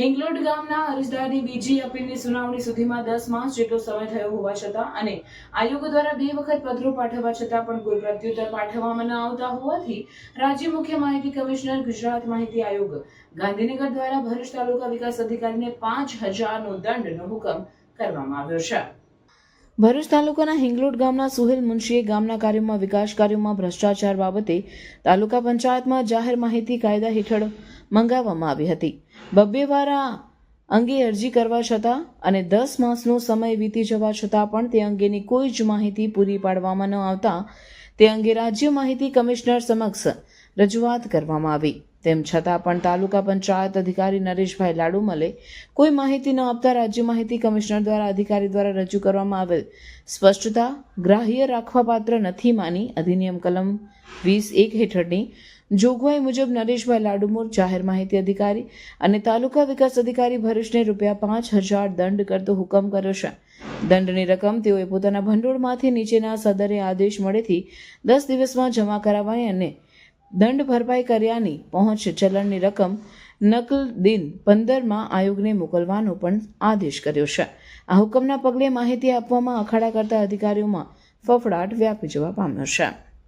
હિંગલોડ ગામના અરજદારની બીજી અપીલની સુનાવણી સુધીમાં દસ માસ જેટલો સમય થયો હોવા છતાં અને આયોગ દ્વારા બે વખત પત્રો પાઠવવા છતાં પણ કોઈ પ્રત્યુત્તર પાઠવવામાં ન આવતા હોવાથી રાજ્ય મુખ્ય માહિતી કમિશનર, ગુજરાત માહિતી આયોગ, ગાંધીનગર દ્વારા ભરૂચ તાલુકા વિકાસ અધિકારીને પાંચ હજારનો દંડનો હુકમ કરવામાં આવ્યો છે. ભરૂચ તાલુકાના હિંગલોડ ગામના સુહેલ મુનશીએ ગામના કાર્યોમાં વિકાસ કાર્યોમાં ભ્રષ્ટાચાર બાબતે તાલુકા પંચાયતમાં જાહેર માહિતી કાયદા હેઠળ મંગાવવામાં આવી હતી. બબ્બે વાર અંગે અરજી કરવા છતાં અને દસ માસનો સમય વીતી જવા છતાં પણ તે અંગેની કોઈ જ માહિતી પૂરી પાડવામાં ન આવતા તે અંગે રાજ્ય માહિતી કમિશનર સમક્ષ રજૂઆત કરવામાં આવી. તેમ છતાં પણ તાલુકા પંચાયત અધિકારી નરેશભાઈ લાડુમલે કોઈ માહિતી ન આપતા રાજ્ય માહિતી કમિશનર દ્વારા અધિકારી દ્વારા રજૂ કરવામાં આવેલ સ્પષ્ટતા ગ્રાહ્ય રાખવા પાત્ર નથી માની અધિનિયમ કલમ વીસ એક હેઠળની જોગવાઈ મુજબ નરેશભાઈ લાડુમોર જાહેર માહિતી અધિકારી અને તાલુકા વિકાસ અધિકારી ભરૂચને રૂપિયા પાંચ હજાર દંડ કરતો હુકમ કર્યો છે. દંડની રકમ તેઓએ પોતાના ભંડોળમાંથી નીચેના સદરે આદેશ મળેથી દસ દિવસમાં જમા કરાવાય અને દંડ ભરપાઈ કર્યાની પહોંચ ચલણની રકમ નકલ દિન પંદરમાં આયોગને મોકલવાનો પણ આદેશ કર્યો છે. આ હુકમના પગલે માહિતી આપવામાં અખાડા કરતા અધિકારીઓમાં ફફડાટ વ્યાપી જવા પામ્યો છે.